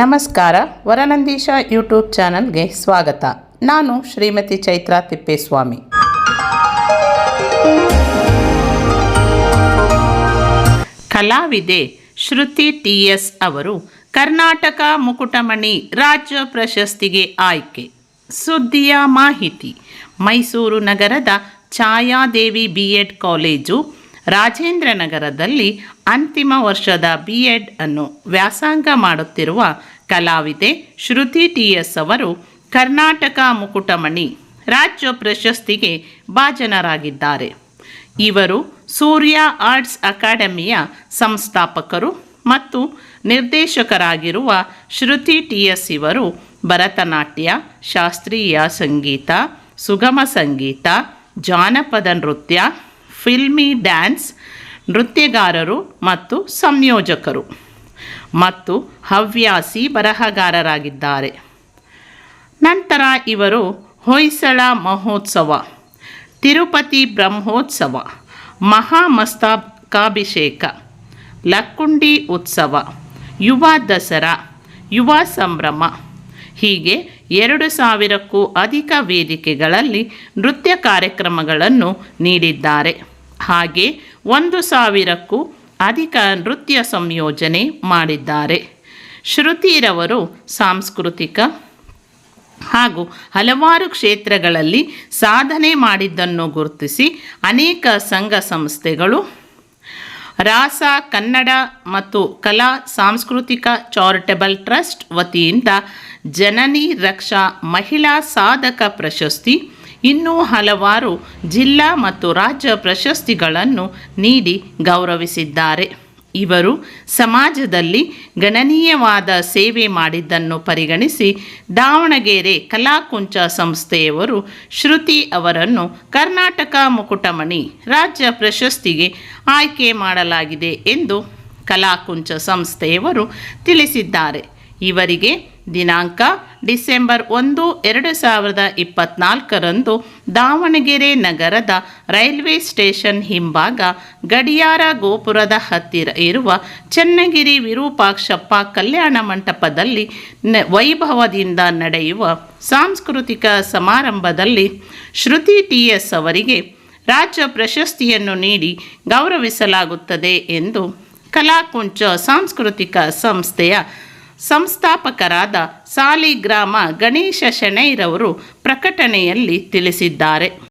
ನಮಸ್ಕಾರ, ವರನಂದೀಶ ಯೂಟ್ಯೂಬ್ ಚಾನಲ್ಗೆ ಸ್ವಾಗತ. ನಾನು ಶ್ರೀಮತಿ ಚೈತ್ರಾ ತಿಪ್ಪೇಸ್ವಾಮಿ. ಕಲಾವಿದೆ ಶ್ರುತಿ ಟಿ ಎಸ್ ಅವರು ಕರ್ನಾಟಕ ಮುಕುಟಮಣಿ ರಾಜ್ಯ ಪ್ರಶಸ್ತಿಗೆ ಆಯ್ಕೆ. ಸುದ್ದಿಯ ಮಾಹಿತಿ, ಮೈಸೂರು ನಗರದ Chhayadevi B Ed college Rajendra ನಗರದಲ್ಲಿ ಅಂತಿಮ ವರ್ಷದ ಬಿ ಎಡ್ ಅನ್ನು ವ್ಯಾಸಂಗ ಮಾಡುತ್ತಿರುವ ಕಲಾವಿದೆ ಶ್ರುತಿ ಟಿ ಎಸ್ ಅವರು ಕರ್ನಾಟಕ ಮುಕುಟಮಣಿ ರಾಜ್ಯ ಪ್ರಶಸ್ತಿಗೆ ಭಾಜನರಾಗಿದ್ದಾರೆ. ಇವರು ಸೂರ್ಯ ಆರ್ಟ್ಸ್ ಅಕಾಡೆಮಿಯ ಸಂಸ್ಥಾಪಕರು ಮತ್ತು ನಿರ್ದೇಶಕರಾಗಿರುವ ಶ್ರುತಿ ಟಿ ಎಸ್ ಇವರು ಭರತನಾಟ್ಯ, ಶಾಸ್ತ್ರೀಯ ಸಂಗೀತ, ಸುಗಮ ಸಂಗೀತ, ಜಾನಪದ ನೃತ್ಯ, ಫಿಲ್ಮಿ ಡ್ಯಾನ್ಸ್ ನೃತ್ಯಗಾರರು ಮತ್ತು ಸಂಯೋಜಕರು ಮತ್ತು ಹವ್ಯಾಸಿ ಬರಹಗಾರರಾಗಿದ್ದಾರೆ. ನಂತರ ಇವರು ಹೊಯ್ಸಳ ಮಹೋತ್ಸವ, ತಿರುಪತಿ ಬ್ರಹ್ಮೋತ್ಸವ, ಮಹಾಮಸ್ತಕಾಭಿಷೇಕ, ಲಕ್ಕುಂಡಿ ಉತ್ಸವ, ಯುವ ದಸರಾ, ಯುವ ಸಂಭ್ರಮ, ಹೀಗೆ ಎರಡು ಸಾವಿರಕ್ಕೂ ಅಧಿಕ ವೇದಿಕೆಗಳಲ್ಲಿ ನೃತ್ಯ ಕಾರ್ಯಕ್ರಮಗಳನ್ನು ನೀಡಿದ್ದಾರೆ. ಹಾಗೆ ಒಂದು ಸಾವಿರಕ್ಕೂ ಅಧಿಕ ನೃತ್ಯ ಸಂಯೋಜನೆ ಮಾಡಿದ್ದಾರೆ. ಶ್ರುತಿರವರು ಸಾಂಸ್ಕೃತಿಕ ಹಾಗೂ ಹಲವಾರು ಕ್ಷೇತ್ರಗಳಲ್ಲಿ ಸಾಧನೆ ಮಾಡಿದ್ದನ್ನು ಗುರುತಿಸಿ ಅನೇಕ ಸಂಘ ಸಂಸ್ಥೆಗಳು, ರಾಸ, ಕನ್ನಡ ಮತ್ತು ಕಲಾ ಸಾಂಸ್ಕೃತಿಕ ಚಾರಿಟಬಲ್ ಟ್ರಸ್ಟ್ ವತಿಯಿಂದ ಜನನಿ ರಕ್ಷಾ ಮಹಿಳಾ ಸಾಧಕ ಪ್ರಶಸ್ತಿ ಇನ್ನೂ ಹಲವಾರು ಜಿಲ್ಲಾ ಮತ್ತು ರಾಜ್ಯ ಪ್ರಶಸ್ತಿಗಳನ್ನು ನೀಡಿ ಗೌರವಿಸಿದ್ದಾರೆ. ಇವರು ಸಮಾಜದಲ್ಲಿ ಗಣನೀಯವಾದ ಸೇವೆ ಮಾಡಿದ್ದನ್ನು ಪರಿಗಣಿಸಿ ದಾವಣಗೆರೆ ಕಲಾಕುಂಚ ಸಂಸ್ಥೆಯವರು ಶ್ರುತಿ ಅವರನ್ನು ಕರ್ನಾಟಕ ಮುಕುಟಮಣಿ ರಾಜ್ಯ ಪ್ರಶಸ್ತಿಗೆ ಆಯ್ಕೆ ಮಾಡಲಾಗಿದೆ ಎಂದು ಕಲಾಕುಂಚ ಸಂಸ್ಥೆಯವರು ತಿಳಿಸಿದ್ದಾರೆ. ಇವರಿಗೆ ದಿನಾಂಕ ಡಿಸೆಂಬರ್ ಒಂದು, ಎರಡು ಸಾವಿರದ ಇಪ್ಪತ್ನಾಲ್ಕರಂದು ದಾವಣಗೆರೆ ನಗರದ ರೈಲ್ವೆ ಸ್ಟೇಷನ್ ಹಿಂಭಾಗ ಗಡಿಯಾರ ಗೋಪುರದ ಹತ್ತಿರ ಇರುವ ಚನ್ನಗಿರಿ ವಿರೂಪಾಕ್ಷಪ್ಪ ಕಲ್ಯಾಣ ಮಂಟಪದಲ್ಲಿ ವೈಭವದಿಂದ ನಡೆಯುವ ಸಾಂಸ್ಕೃತಿಕ ಸಮಾರಂಭದಲ್ಲಿ ಶ್ರುತಿ ಟಿ ಎಸ್ ಅವರಿಗೆ ರಾಜ್ಯ ಪ್ರಶಸ್ತಿಯನ್ನು ನೀಡಿ ಗೌರವಿಸಲಾಗುತ್ತದೆ ಎಂದು ಕಲಾಕುಂಚ ಸಾಂಸ್ಕೃತಿಕ ಸಂಸ್ಥೆಯ ಸಂಸ್ಥಾಪಕರಾದ ಸಾಲಿಗ್ರಾಮ ಗಣೇಶ ಶೆಣೈರವರು ಪ್ರಕಟಣೆಯಲ್ಲಿ ತಿಳಿಸಿದ್ದಾರೆ.